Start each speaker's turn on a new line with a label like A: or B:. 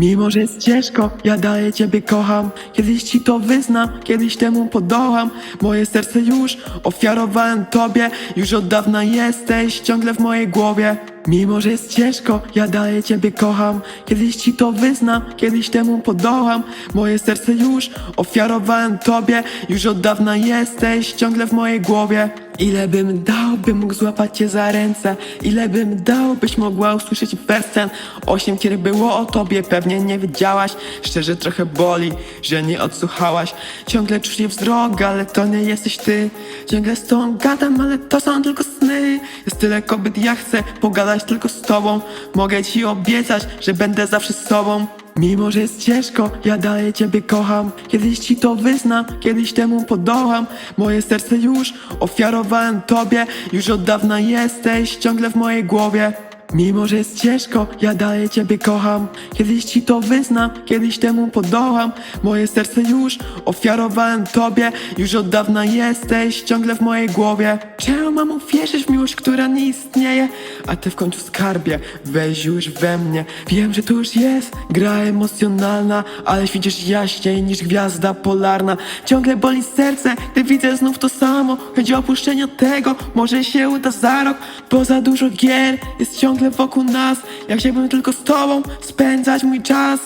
A: Mimo, że jest ciężko, ja dalej ciebie kocham. Kiedyś ci to wyznam, kiedyś temu podołam Moje serce już ofiarowałem tobie Już od dawna jesteś ciągle w mojej głowie. Mimo, że jest ciężko, ja dalej ciebie kocham. Kiedyś ci to wyznam, kiedyś temu podołam Moje serce już ofiarowałem tobie Już od dawna jesteś ciągle w mojej głowie Ile bym dał, bym mógł złapać cię za ręce? Ile bym dał, byś mogła usłyszeć wers ten Osiem, kiedy było o tobie, pewnie nie wiedziałaś. Szczerze trochę boli, że nie odsłuchałaś. Ciągle czuję wzrok, ale to nie jesteś ty. Ciągle z tą gadam, ale to są tylko sny. Jest tyle kobiet, ja chcę pogadać tylko z tobą. Mogę ci obiecać, że będę zawsze z sobą Mimo, że jest ciężko, ja dalej ciebie kocham. Kiedyś ci to wyznam, kiedyś temu podołam. Moje serce już ofiarowałem tobie Już od dawna jesteś ciągle w mojej głowie Mimo, że jest ciężko, ja dalej ciebie kocham. Kiedyś ci to wyznam, kiedyś temu podołam Moje serce już ofiarowałem tobie Już od dawna jesteś ciągle w mojej głowie. Czemu mam uwierzyć w miłość, która nie istnieje? A ty w końcu skarbie, weź już we mnie. Wiem, że to już jest gra emocjonalna Ale świecisz jaśniej niż gwiazda polarna. Ciągle boli serce, gdy widzę znów to samo. Chodzi o opuszczenie tego, może się uda za rok. Bo za dużo gier jest ciągle wokół nas. Ja chciałbym tylko z tobą spędzać mój czas